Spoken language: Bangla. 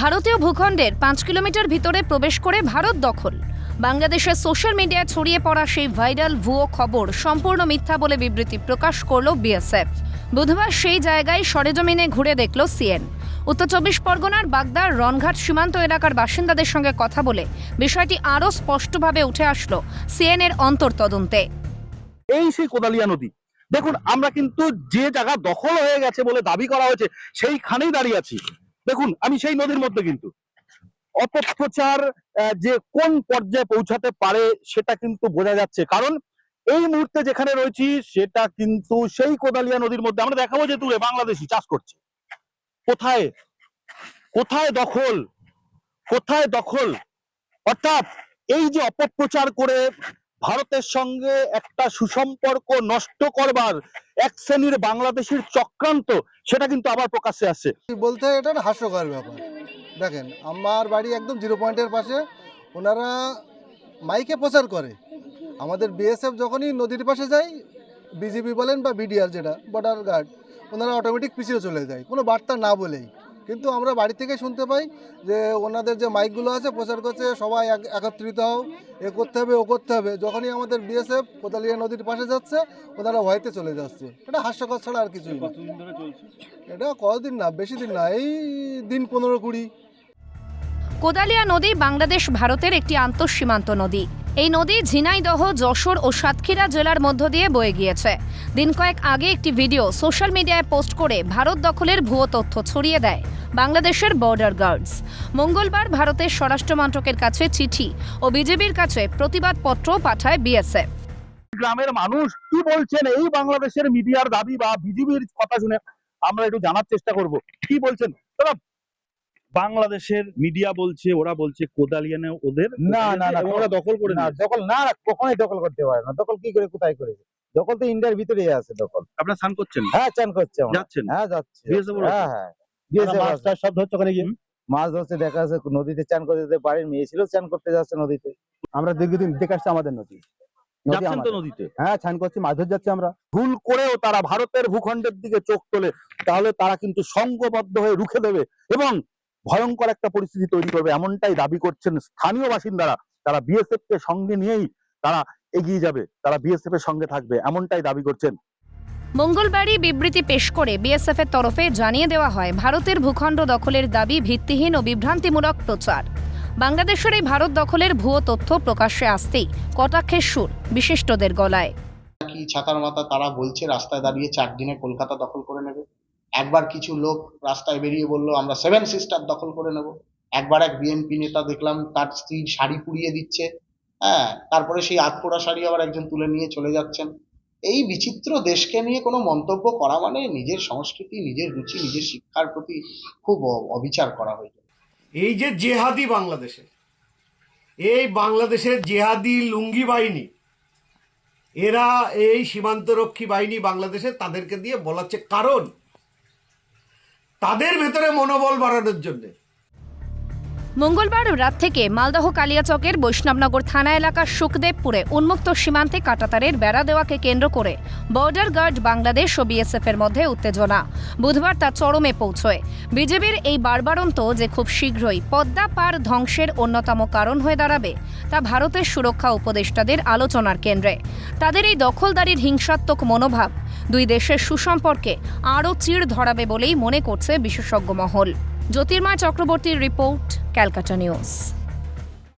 ভারতীয় ভূখণ্ডের পাঁচ কিলোমিটার ভিতরে প্রবেশ করে ভারত দখল। বাংলাদেশের সোশ্যাল মিডিয়ায় ছড়িয়ে পড়া সেই ভাইরাল ভুয়ো খবর সম্পূর্ণ মিথ্যা বলে বিবৃতি প্রকাশ করল বিএসএফ। বুধবার সেই জায়গায় সরেজমিনে ঘুরে দেখল সিএন। উত্তর চব্বিশ পরগনার বাগদার রনঘাট সীমান্ত এলাকার বাসিন্দাদের সঙ্গে কথা বলে বিষয়টি আরও স্পষ্টভাবে উঠে আসলো সিএনের অন্তর্তদন্তে। এই সেই কোদালিয়া নদী। দেখুন, আমরা কিন্তু যে জায়গা দখল হয়ে গেছে বলে দাবি করা হয়েছে, সেইখানেই দাঁড়িয়ে আছি। দেখুন, আমি সেই নদীর মধ্যে কিন্তু। অপপ্রচার যে কোন পর্যায়ে পৌঁছাতে পারে সেটা কিন্তু বোঝা যাচ্ছে। কারণ এই মুহূর্তে যেখানে রয়েছি, সেটা কিন্তু সেই কোদালিয়া নদীর মধ্যে। আমরা দেখাবো যে দূরে বাংলাদেশি চাষ করছে। কোথায়? কোথায় দখল? কোথায় দখল? অর্থাৎ এই যে অপপ্রচার করে ভারতের সঙ্গে একটা সুসম্পর্ক নষ্ট করবার এক শ্রেণির বাংলাদেশের চক্রান্ত, সেটা কিন্তু আবার প্রকাশ্যে আসছে। বলতে এটা হাস্যকর ব্যাপার। দেখেন, আমার বাড়ি একদম জিরো পয়েন্টের পাশে, ওনারা মাইকে প্রচার করে। আমাদের বিএসএফ যখনই নদীর পাশে যায় বিজিবি বলেন বা বিডিআর যেটা বর্ডার গার্ড ওনারা অটোমেটিক পিছিয়ে চলে যায়। কোনো বার্তা না বলেই। কিন্তু আমরা বাড়ি থেকে শুনতে পাই যে ওনাদের যে মাইকগুলো আছে প্রচার করছে সবাই এক- একত্রিত হও এ করতে হবে ও করতে হবে। যখনই আমাদের বিএসএফ কোদালিয়া নদীর পাশে যাচ্ছে ওনারা ভয়তে চলে যাচ্ছে। এটা হাস্যকর ছাড়া আর কিছুই না। এটা কতদিন না বেশি দিন না এই দিন পনেরো কুড়ি। কোদালিয়া নদী বাংলাদেশ ভারতের একটি আন্তঃসীমান্ত নদী। এই নদী ঝিনাইদহ, যশোর ও সাতক্ষীরা জেলার মধ্য দিয়ে বয়ে গিয়েছে। দিন কয়েক আগে একটি ভিডিও সোশ্যাল মিডিয়ায় পোস্ট করে ভারত দখলের ভুয়ো তথ্য ছড়িয়ে দেয় বাংলাদেশের বর্ডার গার্ডস মঙ্গলবার ভারতের স্বরাষ্ট্র মন্ত্রকের কাছে চিঠি ও বিজেপির কাছে প্রতিবাদপত্র পাঠায় বিএসএফ। গ্রামের মানুষ কি বলছেন এই বাংলাদেশের মিডিয়ার দাবি বা বিজিবির কথা শুনে আমরা একটু জানার চেষ্টা করব। কি বলছেন? বাংলাদেশের মিডিয়া বলছে ওরা বলছে কোদালিয়ানে ওদের না, না, না, ওরা দখল করে না দখল না কখনোই দখল করতে পারে না। দখল কি করে কোথায় করেছে দখল তো ইন্ডিয়ার ভিতরেই আছে দখল। আপনারা স্নান করছেন? হ্যাঁ চান করছে আমরা। যাচ্ছেন? হ্যাঁ যাচ্ছে। হ্যাঁ হ্যাঁ। BSF মাছ সব ধরছে ওখানে গিয়ে? মাছ ধরছে দেখা যাচ্ছে নদীতে চান করতে যেতে বাড়ির মেয়ে ছিল চান করতে যাচ্ছে নদীতে। আমরা দীর্ঘদিন দেখে আসছি আমাদের নদী। নদী যাচ্ছেন তো নদীতে? হ্যাঁ চান করছি মাছ ধর যাচ্ছে আমরা। ভুল করেও তারা ভারতের ভূখণ্ডের দিকে চোখ তোলে তাহলে তারা কিন্তু সংঘবদ্ধ হয়ে রুখে দেবে। এবং ভয়ঙ্কর একটা পরিস্থিতি তৈরি করবে এমনটাই দাবি করছেন স্থানীয় বাসিন্দারা। তারা বিএসএফ কে সঙ্গে নিয়েই তারা এগিয়ে যাবে তারা বিএসএফ এর সঙ্গে থাকবে এমনটাই দাবি করছেন। মঙ্গলবারই বিবৃতি পেশ করে বিএসএফ এর তরফে জানিয়ে দেওয়া হয় ভারতের ভূখণ্ড দখলের দাবি ভিত্তিহীন ও বিভ্রান্তিমূলক প্রচার। বাংলাদেশের এই ভারত দখলের ভুয়ো তথ্য প্রকাশ্যে আসতেই কটাক্ষের সুর বিশিষ্টদের গলায়। কি ছাতার মাথা তারা বলছে রাস্তায় দাঁড়িয়ে চার দিনে কলকাতা দখল করে নেবে? একবার কিছু লোক রাস্তায় বেরিয়ে বলল, আমরা সেভেন সিস্টার দখল করে নেব। একবার এক বিএনপি নেতা দেখলাম, তার স্ত্রী শাড়ি পুড়িয়ে দিচ্ছে। হ্যাঁ তারপরে সেই আতপোড়া শাড়ি আবার একজন তুলে নিয়ে চলে যাচ্ছেন। এই বিচিত্র দেশকে নিয়ে কোনো মন্তব্য করা মানে নিজের সংস্কৃতি, নিজের রুচি, নিজের শিক্ষার প্রতি খুব অবিচার করা হয়েছে এই যে জেহাদি বাংলাদেশে, এই বাংলাদেশের জেহাদি লুঙ্গি বাহিনী, এরা এই সীমান্তরক্ষী বাহিনী বাংলাদেশে তাদেরকে দিয়ে বলাচ্ছে কারণ তাদের ভেতরে মনোবল বাড়ানোর জন্যে। মঙ্গলবার রাত থেকে মালদহ কালিয়াচকের বৈষ্ণবনগর থানা এলাকার সুখদেবপুরে উন্মুক্ত সীমান্তে কাটাতারের বেড়া দেওয়াকে কেন্দ্র করে বর্ডার গার্ড বাংলাদেশ ও বিএসএফ এর মধ্যে উত্তেজনা। বুধবার তা চরমে পৌঁছয়। বিজেপির এই বারবারন্ত যে খুব শীঘ্রই পদ্মা পার ধ্বংসের অন্যতম কারণ হয়ে দাঁড়াবে, তা ভারতের সুরক্ষা উপদেষ্টাদের আলোচনার কেন্দ্রে। তাদের এই দখলদারির হিংসাত্মক মনোভাব দুই দেশের সুসম্পর্কে আরও চিড় ধরাবে বলেই মনে করছে বিশেষজ্ঞ মহল। জ্যোতির্ময় চক্রবর্তীর রিপোর্ট, ক্যালকাটা নিউজ।